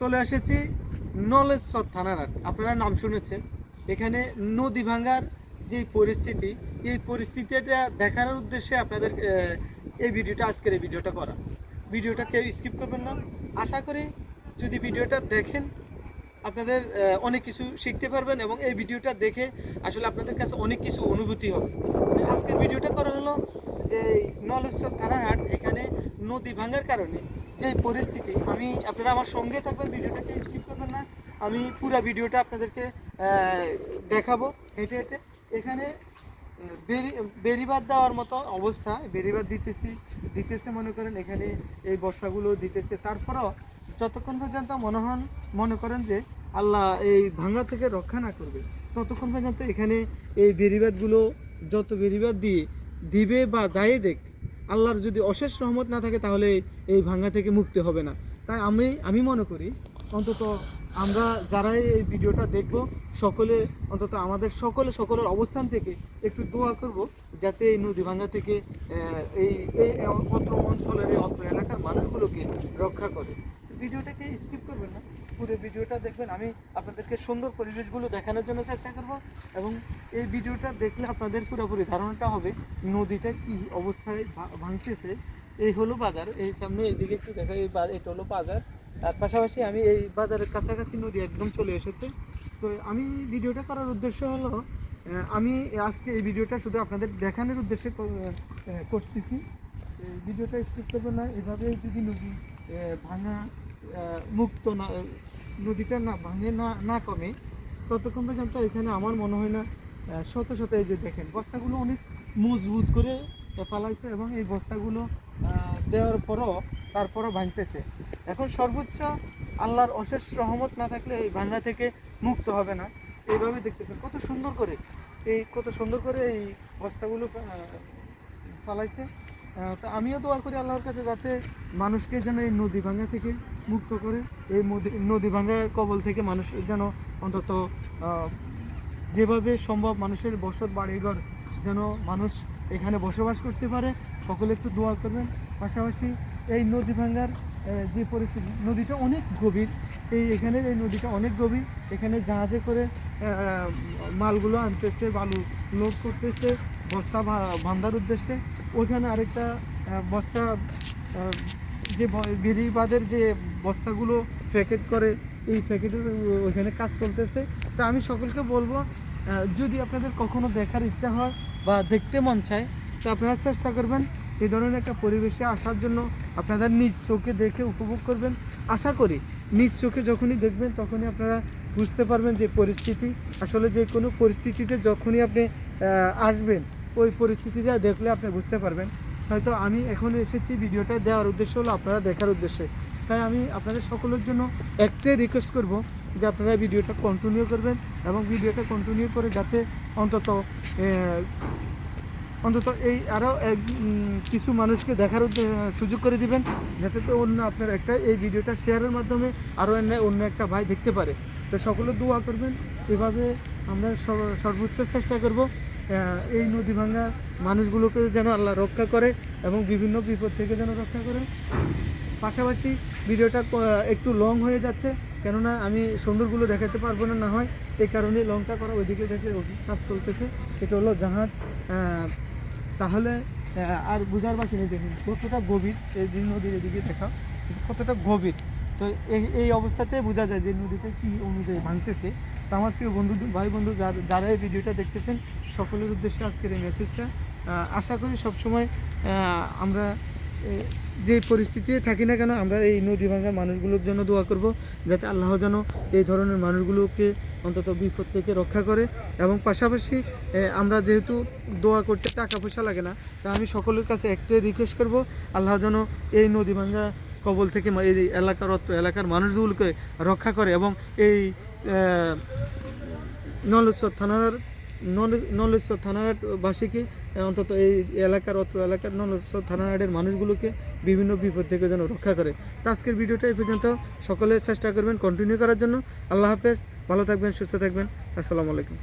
চলে এসেছি নলেশ্বর থানার আপনারা নাম শুনেছেন। এখানে নদী ভাঙ্গার যে পরিস্থিতি, এই পরিস্থিতিটা দেখানোর উদ্দেশ্যে আপনাদের এই ভিডিওটা, আজকের এই ভিডিওটা করা। ভিডিওটা কেউ স্কিপ করবেন না। আশা করি যদি ভিডিওটা দেখেন, আপনাদের অনেক কিছু শিখতে পারবেন এবং এই ভিডিওটা দেখে আসলে আপনাদের কাছে অনেক কিছু অনুভূতি হবে। আজকের ভিডিওটা করা হলো যে নলেশ্বর থানাহাট এখানে নদী ভাঙার কারণে যে পরিস্থিতি, আমি আপনারা আমার সঙ্গে থাকবেন ভিডিওটাকে স্কিপ করবেন না। আমি পুরো ভিডিওটা আপনাদেরকে দেখাবো হেঁটে হেঁটে। এখানে বেরিবাদ দেওয়ার মতো অবস্থা। বেরিবাদ দিতেছি, দিতেছে মনে করেন, এখানে এই বর্ষাগুলো দিতেছে। তারপরও যতক্ষণ পর্যন্ত মনে হন, মনে করেন যে আল্লাহ এই ভাঙ্গা থেকে রক্ষা না করবে, ততক্ষণ পর্যন্ত এখানে এই বেরিবাদগুলো, যত বেরিবাদ দিয়ে দিবে বা যাই দেখ আল্লাহর যদি অশেষ রহমত না থাকে, তাহলে এই ভাঙ্গা থেকে মুক্তি হবে না। তাই আমি আমি মনে করি, অন্তত আমরা যারা এই ভিডিওটা দেখব, সকলে, অন্তত আমাদের সকলে, সকলের অবস্থান থেকে একটু দোয়া করব, যাতে এই নদী ভাঙ্গা থেকে এই এই অত্র অঞ্চলের এই অত্র এলাকার মানুষগুলোকে রক্ষা করে। ভিডিওটাকে স্কিপ করবেন না। পুরো ভিডিওটা দেখবেন। আমি আপনাদেরকে সুন্দর পরিবেশগুলো দেখানোর জন্য চেষ্টা করব এবং এই ভিডিওটা দেখলে আপনাদের পুরোপুরি ধারণাটা হবে, নদীটা কি অবস্থায় ভাঙতেছে। এই হলো বাজার, এই সামনে এইদিকে একটু দেখা, এই এটা হলো বাজার। তার পাশাপাশি আমি এই বাজারের কাছাকাছি নদী একদম চলে এসেছে। তো আমি ভিডিওটা করার উদ্দেশ্য হলো আমি আজকে এই ভিডিওটা শুধু আপনাদের দেখানোর উদ্দেশ্যে করতেছি। ভিডিওটা স্কিপ করবেন না। এভাবে যদি নদী ভাঙা মুক্ত না নদীটা না ভাঙে, না না কমে, ততক্ষণ পর্যন্ত এখানে আমার মনে হয় না শত শত এই যে দেখেন, বস্তাগুলো অনেক মজবুত করে ফালাইছে এবং এই বস্তাগুলো দেওয়ার পরও, তারপরও ভাঙতেছে। এখন সর্বোচ্চ আল্লাহর অশেষ রহমত না থাকলে এই ভাঙা থেকে মুক্ত হবে না। এইভাবে দেখতেছেন, কত সুন্দর করে, এই কত সুন্দর করে এই বস্তাগুলো ফালাইছে। তো আমিও দোয়া করি আল্লাহর কাছে যাতে মানুষকে যেন এই নদী ভাঙা থেকে মুক্ত করে এই নদী ভাঙার কবল থেকে মানুষ যেন অন্তত যেভাবে সম্ভব মানুষের বসত বাড়িঘর যেন মানুষ এখানে বসবাস করতে পারে, সকলে একটু দোয়া করবেন। পাশাপাশি এই নদী ভাঙ্গার যে পরিস্থিতি, নদীটা অনেক গভীর। এই এখানের এই নদীটা অনেক গভীর। এখানে জাহাজে করে মালগুলো আনতেছে, বালু লোড করতেছে, বস্তা ভা- উদ্দেশ্যে। ওইখানে আরেকটা বস্তা যে বেরিবাদের যে বস্তাগুলো প্যাকেট করে, এই প্যাকেটের ওইখানে কাজ চলতেছে। তা আমি সকলকে বলব যদি আপনাদের কখনো দেখার ইচ্ছা হয় বা দেখতে মন চায়, তো আপনারা চেষ্টা করবেন এই ধরনের একটা পরিবেশে আসার জন্য আপনারা নিজ চোখে দেখে উপভোগ করবেন। আশা করি নিজ চোখে যখনই দেখবেন, তখনই আপনারা বুঝতে পারবেন যে পরিস্থিতি। আসলে যে কোনো পরিস্থিতিতে যখনই আপনি আসবেন, ওই পরিস্থিতিটা দেখলে আপনি বুঝতে পারবেন। হয়তো আমি এখন এসেছি ভিডিওটা দেওয়ার উদ্দেশ্য হলো আপনারা দেখার উদ্দেশ্যে। তাই আমি আপনাদের সকলের জন্য একটাই রিকোয়েস্ট করব যে আপনারা ভিডিওটা কন্টিনিউ করবেন এবং ভিডিওটা কন্টিনিউ করে যাতে অন্তত অন্তত এই আরও কিছু মানুষকে দেখার সুযোগ করে দিবেন, যাতে তো অন্য আপনার একটা এই ভিডিওটা শেয়ারের মাধ্যমে আরও অন্য একটা ভাই দেখতে পারে। তো সকলে দোয়া করবেন। এভাবে আমরা সর্বোচ্চ চেষ্টা করব। এই নদী ভাঙ্গা মানুষগুলোকে যেন আল্লাহ রক্ষা করে এবং বিভিন্ন বিপদ থেকে যেন রক্ষা করে। পাশাপাশি ভিডিওটা একটু লং হয়ে যাচ্ছে, কেননা আমি সুন্দরগুলো দেখাতে পারব না না হয় এই কারণে লংটা করা ওইদিকে দেখে কাজ চলতেছে। এটা হলো জাহাজ। তাহলে আর বুঝার বাকি নেই, দেখুন, কতটা গভীর এই নদীর এদিকে দেখা কতটা গভীর। তো এই এই অবস্থাতে বোঝা যায় যে নদীতে কী অনুযায়ী ভাঙতেছে। তো আমার প্রিয় বন্ধু, ভাই বন্ধু, যারা এই ভিডিওটা দেখতেছেন, সকলের উদ্দেশ্যে আজকের এই মেসেজটা আশা করি সবসময় আমরা যে পরিস্থিতিতে থাকি না কেন, আমরা এই নদী ভাঙার মানুষগুলোর জন্য দোয়া করব, যাতে আল্লাহ যেন এই ধরনের মানুষগুলোকে অন্তত বিপদ থেকে রক্ষা করে। এবং পাশাপাশি আমরা যেহেতু দোয়া করতে টাকা পয়সা লাগে না, তা আমি সকলের কাছে একটাই রিকোয়েস্ট করব, আল্লাহ যেন এই নদী ভাঙ্গা কবল থেকে এই এলাকার অত্র এলাকার মানুষগুলোকে রক্ষা করে এবং এই নলেশ্বর থানার, নলে- নলেশ্বর থানার বাসীকে অন্তত এই এলাকার অত্র এলাকার নলেশ্বর থানার মানুষগুলোকে বিভিন্ন বিপদ থেকে যেন রক্ষা করে। তো আজকের ভিডিওটা এই পর্যন্ত। সকলে চেষ্টা করবেন কন্টিনিউ করার জন্য। আল্লাহ হাফেজ। ভালো থাকবেন, সুস্থ থাকবেন। আসসালামু আলাইকুম।